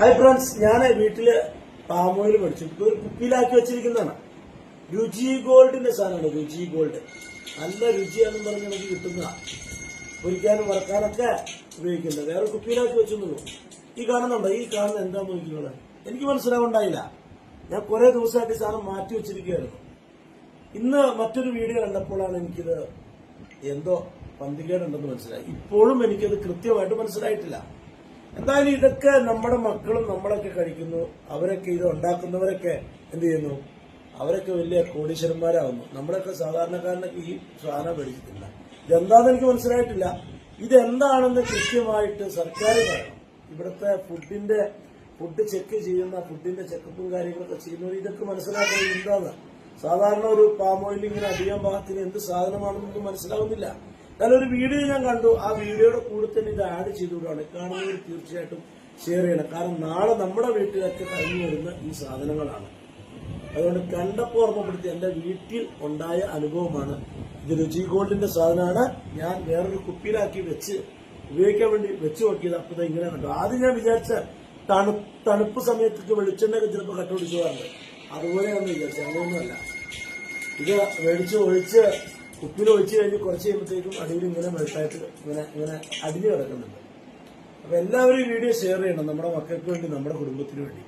Hi friends ഞാൻ വീട്ടിൽ palm oil മേടിച്ചു. ഒരു കുപ്പിയിലാക്കി വെച്ചിരിക്കുന്നതാണ്. രുചി ഗോൾഡിന്റെ സാധനമാണ് രുചി ഗോൾഡ്. നല്ല രുചിയാണെന്ന് പറഞ്ഞ് നമുക്ക് കിട്ടുന്ന പൊരിക്കാനും വറക്കാനൊക്കെ ഉപയോഗിക്കുന്നത്. വേറെ കുപ്പിയിലാക്കി വെച്ചെന്നുള്ളൂ. ഈ കാണുന്നുണ്ടോ? ഈ കാണുന്ന എന്താ നോക്കിക്കുന്നത് എനിക്ക് മനസ്സിലാവുണ്ടായില്ല. ഞാൻ കുറെ ദിവസമായിട്ട് സാധനം മാറ്റി വെച്ചിരിക്കുകയായിരുന്നു. ഇന്ന് മറ്റൊരു വീഡിയോ കണ്ടപ്പോഴാണ് എനിക്കിത് എന്തോ പന്തികേടുണ്ടെന്ന് മനസ്സിലായി. ഇപ്പോഴും എനിക്കത് കൃത്യമായിട്ട് മനസ്സിലായിട്ടില്ല. എന്തായാലും ഇതൊക്കെ നമ്മുടെ മക്കളും നമ്മളൊക്കെ കഴിക്കുന്നു. അവരൊക്കെ ഇത് ഉണ്ടാക്കുന്നവരൊക്കെ എന്ത് ചെയ്യുന്നു? അവരൊക്കെ വലിയ കോടീശ്വരന്മാരാകുന്നു നമ്മളൊക്കെ സാധാരണക്കാരനൊക്കെ ഈ സാധനം മേടിച്ചിട്ടില്ല ഇതെന്താന്ന് എനിക്ക് മനസ്സിലായിട്ടില്ല. ഇതെന്താണെന്ന് കൃത്യമായിട്ട് സർക്കാർ പറയണം. ഇവിടുത്തെ ഫുഡിന്റെ ഫുഡ് ചെക്ക് ചെയ്യുന്ന ഫുഡിന്റെ ചെക്കപ്പും കാര്യങ്ങളൊക്കെ ചെയ്യുന്നവർ ഇതൊക്കെ മനസ്സിലാക്കുന്നത് എന്താണ് സാധാരണ ഒരു പാം ഓയിൽ ഇങ്ങനെ അധികം ഭാഗത്തിന് എന്ത് സാധനമാണെന്നൊന്നും മനസ്സിലാവുന്നില്ല. ഒരു വീഡിയോ ഞാൻ കണ്ടു. ആ വീഡിയോയുടെ കൂടെ തന്നെ ഇത് ആഡ് ചെയ്തുകൊണ്ടാണ്. കാണുന്നവർ തീർച്ചയായിട്ടും ഷെയർ ചെയ്യണം. കാരണം നാളെ നമ്മുടെ വീട്ടിലൊക്കെ കഴിഞ്ഞു വരുന്ന ഈ സാധനങ്ങളാണ്. അതുകൊണ്ട് കണ്ടപ്പോൾ ഓർമ്മപ്പെടുത്തി എന്റെ വീട്ടിൽ ഉണ്ടായ അനുഭവമാണ്. ഇത് രുചി ഗോൾഡിന്റെ സാധനമാണ്. ഞാൻ വേറൊരു കുപ്പിയിലാക്കി വെച്ച് ഉപയോഗിക്കാൻ വേണ്ടി വെച്ച് നോക്കിയത് അപ്പൊ ഇങ്ങനെ കണ്ടു. ആദ്യം ഞാൻ വിചാരിച്ച തണു തണുപ്പ് സമയത്തൊക്കെ വെളിച്ചെണ്ണയൊക്കെ ചിലപ്പോൾ കട്ടുപിടിച്ച് പോകാറുണ്ട്. അതുപോലെയാണെന്ന് വിചാരിച്ചത് അങ്ങനെയൊന്നുമല്ല. ഇത് മേടിച്ച് ഒഴിച്ച് കുപ്പിയിൽ ഒഴിച്ചു കഴിഞ്ഞ് കുറച്ച് കഴിയുമ്പോഴത്തേക്കും അടിയിൽ ഇങ്ങനെ മെൽട്ടായിട്ട് ഇങ്ങനെ ഇങ്ങനെ അടിഞ്ഞു കിടക്കുന്നുണ്ട്. അപ്പൊ എല്ലാവരും ഈ വീഡിയോ ഷെയർ ചെയ്യണം. നമ്മുടെ മക്കൾക്ക് വേണ്ടി നമ്മുടെ കുടുംബത്തിന് വേണ്ടി.